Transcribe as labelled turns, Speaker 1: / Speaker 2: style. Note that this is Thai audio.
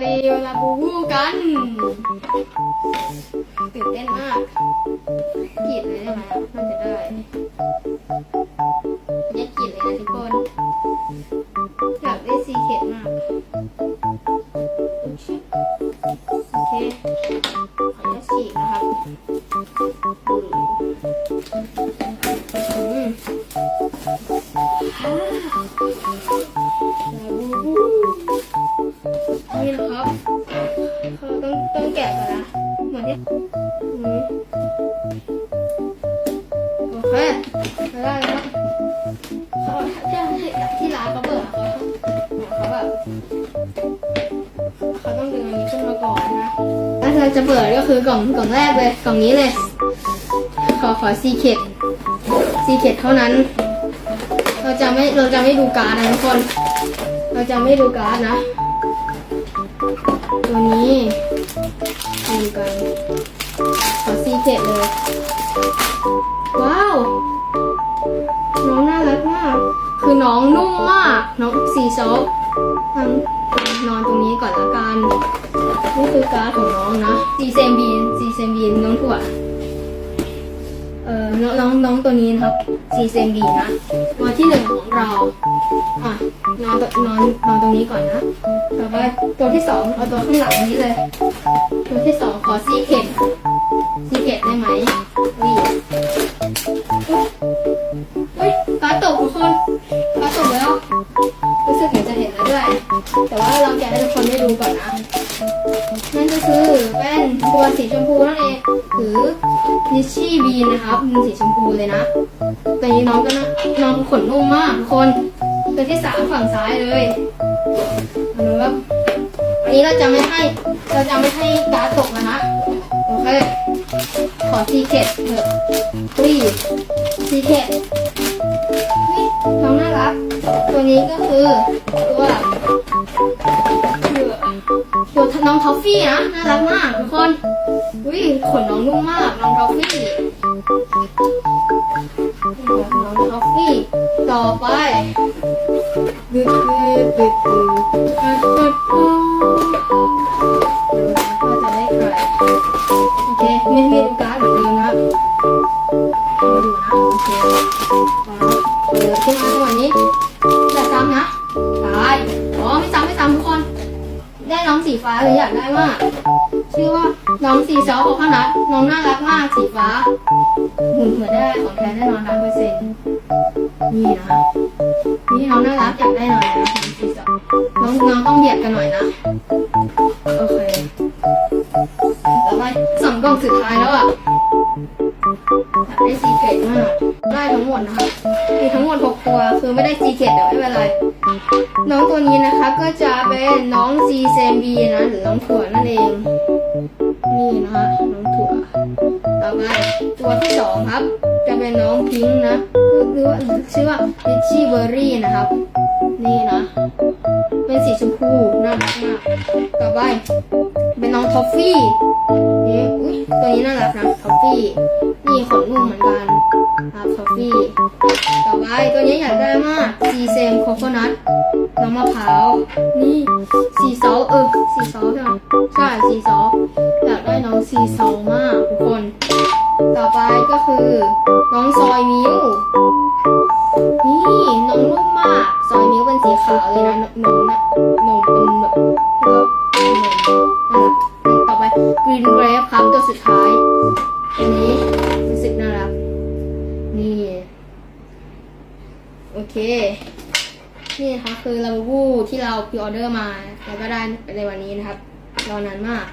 Speaker 1: เรียวลาบูบูกันตื่นเต้นมากกรีดเลยได้ไหมน่าจะได้ยัดกรีดเลยนะทุกคนอยากได้ซีเคดมากโอเคขออนุญาตฉีกนะครับอืมอ่าลาบูบู นี่นะครับเขาต้องต้องแกะก่อนนะเหมือนที่โอเคได้แล้วเขาที่ที่ร้านเขาเปิดเขาเขาแบบเขาต้องดึงอันนี้ขึ้นมาก่อนนะถ้าเราจะเปิดก็คือกล่องกล่องแรกเลยกล่องนี้เลย ขอขอซีเคดซีเคดเท่านั้น เราจะไม่เราจะไม่ดูการ์ดนะทุกคน เราจะไม่ดูการ์ดนะ ตัวนี้ดูกันขอซีเจ็ดเลย ว้าว น้องน่ารักมาก คือน้องนุ่มมาก น้องซีซอฟทั้งนอนตรงนี้ก่อนละกัน นี่คือการ์ดของน้องนะซีเซมบีนซีเซมบีนน้องถั่ว อ่อน้องน้องน้องตัวนี้นะครับซีเซมบีนะตัวที่หนึ่งของเราอะนอนนอนนอนตรงนี้ก่อนนะต่อไปตัวที่สองเอาตัวข้างหลังนี้เลย ตัวที่สองขอซีเข็ดซีเข็ดได้ไหมอุ้ยอุ้ยฟ้าตกทุกคนฟ้าตกแล้วรู้สึกเหมือนจะเห็นแล้วด้วย แต่ว่าเราแกให้ทุกคนได้ดูก่อนนะนั่นก็คือเป็นตัวสีชมพูนั่นเองหรือ นิชชี่บีนะครับมันสีชมพูเลยนะตัวนี้น้องก็นะน้องขนนุ่มมากทุกคนตัวที่สามฝั่งซ้ายเลยเอาดูครับอันนี้เราจะไม่ให้เราจะไม่ให้การตกแล้วนะโอเคขอซีเคดเถอะอุ้ยซีเคดน้องน่ารักตัวนี้ก็คือ ตัวตัวตัวน้องทอฟฟี่นะน่ารักมากทุกคนอุ้ยขนน้องนุ่มมากน้องทอฟฟี่น้องทอฟฟี่ต่อไปดูดู สีฟ้าเลยอยากได้มาก ชื่อว่าน้องสีซอฟต์โคคนัทน้องน่ารักมากสีฟ้าหุ่นเหมือนได้ของแท้แน่นอนร้อยเปอร์เซ็นต์นี่นะคะนี่น้องน่ารักอยากได้หน่อยนะสีสอน้องน้องต้องเบียดกันหน่อยนะ โอเคแล้วไปสองกล่องสุดท้ายแล้วอะ ได้ซีเกตมากได้ทั้งหมดนะคะมีทั้งหมดหกตัว คือไม่ได้ซีเกตเดี๋ยวไม่เป็นไร น้องตัวนี้นะคะก็จะเป็นน้องซีเซมบีนะหรือน้องถั่วนั่นเอง นี่นะคะน้องถั่ว ต่อไปตัวที่สองครับ จะเป็นน้องพิงค์นะคือว่าชื่อว่าลิชชี่เบอร์รี่นะครับ นี่นะ เป็นสีชมพูน่ารักมาก ต่อไปเป็นน้องทอฟฟี่นี่อุ ตัวนี้น่ารักนะท็อฟฟี่นี่ขนนุ่มเหมือนกันครับท็อฟฟี่ต่อไปตัวนี้อยากได้มากซีเซมโคโคนัทน้ำมะพร้าวนี่ซีซอเออซีซอใช่ไหมใช่ซีซออยากได้น้องซีซอมากทุกคน ต่อไปก็คือ น้องซอยมิว สุดท้าย อันนี้รู้สึกน่ารัก นี่ โอเค นี่นะคะคือลาบูบูที่เราพิออเดอร์มา แล้วก็ได้ในวันนี้นะครับ รอนานมาก